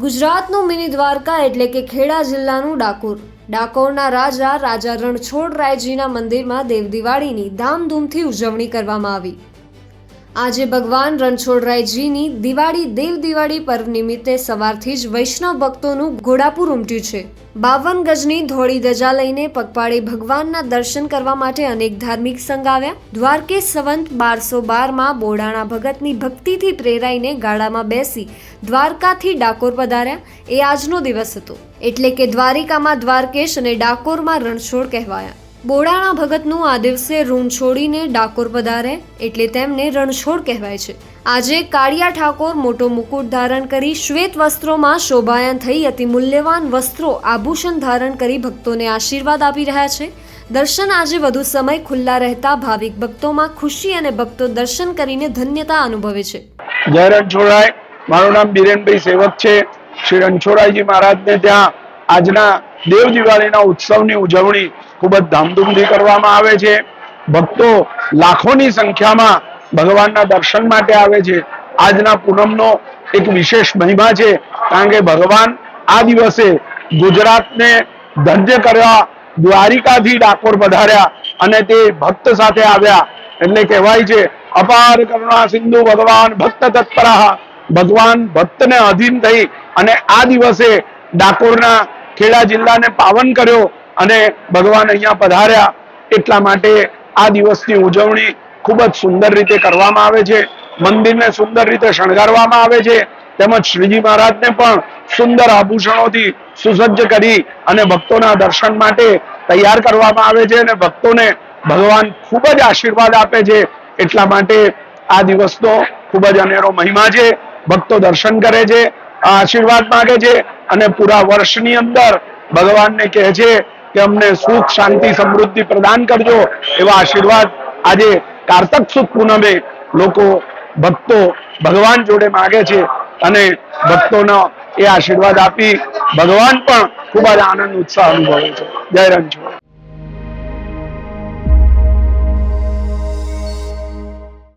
ગુજરાતનું મિની દ્વારકા એટલે કે ખેડા જિલ્લાનું ડાકોર. ડાકોરના રાજા રાજા રણછોડરાયજીના મંદિરમાં દેવ દિવાળીની ધામધૂમથી ઉજવણી કરવામાં આવી. આજે ભગવાન રણછોડરાયજીની દિવાળી દેવ દિવાળી પર્વ નિમિત્તે સવારથી જ વૈષ્ણવ ભક્તોનું ઘોડાપુર ઉમટ્યું છે. બાવન ગજની ધોળી ધજા લઈને પગપાળે ભગવાનના દર્શન કરવા માટે અનેક ધાર્મિક સંઘ આવ્યા. દ્વારકે સંવંત બારસો બારમાં બોડાણા ભગતની ભક્તિથી પ્રેરાઈને ગાડામાં બેસી દ્વારકાથી ડાકોર પધાર્યા. એ આજનો દિવસ હતો. એટલે કે દ્વારિકામાં દ્વારકેશ અને ડાકોરમાં રણછોડ કહેવાયા. બોડાણા ભગતનું આ દિવસે ઋણ છોડીને ડાકોર પધારે એટલે તેમને રણછોડ કહેવાય છે. આજે કાળિયા ઠાકોર મોટો મુકુટ ધારણ કરી શ્વેત વસ્ત્રોમાં શોભાયન થઈ અતિ મૂલ્યવાન વસ્ત્રો આભૂષણ ધારણ કરી ભક્તોને આશીર્વાદ આપી રહ્યા છે. દર્શન આજે વધુ સમય ખુલ્લા રહેતા ભાવિક ભક્તોમાં ખુશી અને ભક્તો દર્શન કરીને ધન્યતા અનુભવે છે. જય રણછોડાય. મારું નામ બિરેનભાઈ સેવક છે. શ્રી રણછોડાયજી મહારાજને ત્યાં આજના દેવ દિવાળીના ઉત્સવની ઉજવણી ખૂબ જ ધામધૂમથી કરવામાં આવે છે. ભક્તો લાખોની સંખ્યામાં ભગવાનના દર્શન માટે આવે છે. આજના પૂનમનો એક વિશેષ મહિમા છે, કારણ કે ભગવાન આ દિવસે ગુજરાતને ધન્ય કરવા દ્વારિકાથી ડાકોર પધાર્યા અને તે ભક્ત સાથે આવ્યા. એટલે કહેવાય છે, અપાર કરુણા સિંધુ ભગવાન ભક્ત તત્પરા. ભગવાન ભક્તને અધીન થઈ અને આ દિવસે ડાકોરના ખેડા જિલ્લાને પાવન કર્યો. અને ભગવાન અહીંયા પધાર્યા એટલા માટે આ દિવસની ઉજવણી ખૂબ જ સુંદર રીતે કરવામાં આવે છે. મંદિરને સુંદર રીતે શણગારવામાં આવે છે. તેમજ શ્રીજી મહારાજને પણ સુંદર આભૂષણોથી સુસજ્જ કરી અને ભક્તોના દર્શન માટે તૈયાર કરવામાં આવે છે અને ભક્તોને ભગવાન ખૂબ જ આશીર્વાદ આપે છે. એટલા માટે આ દિવસનો ખૂબ જ અનેરો મહિમા છે. ભક્તો દર્શન કરે છે, આશીર્વાદ માંગે છે અને પૂરા વર્ષની અંદર ભગવાનને કહે છે કે અમને સુખ, શાંતિ, સમૃદ્ધિ પ્રદાન કરજો એવા આશીર્વાદ આજે કારતક સુદ પૂનમે લોકો ભક્તો ભગવાન જોડે માગે છે અને ભક્તોનો એ આશીર્વાદ આપી ભગવાન પણ ખૂબ જ આનંદ, ઉત્સાહ અનુભવે છે. જય રણછોડ.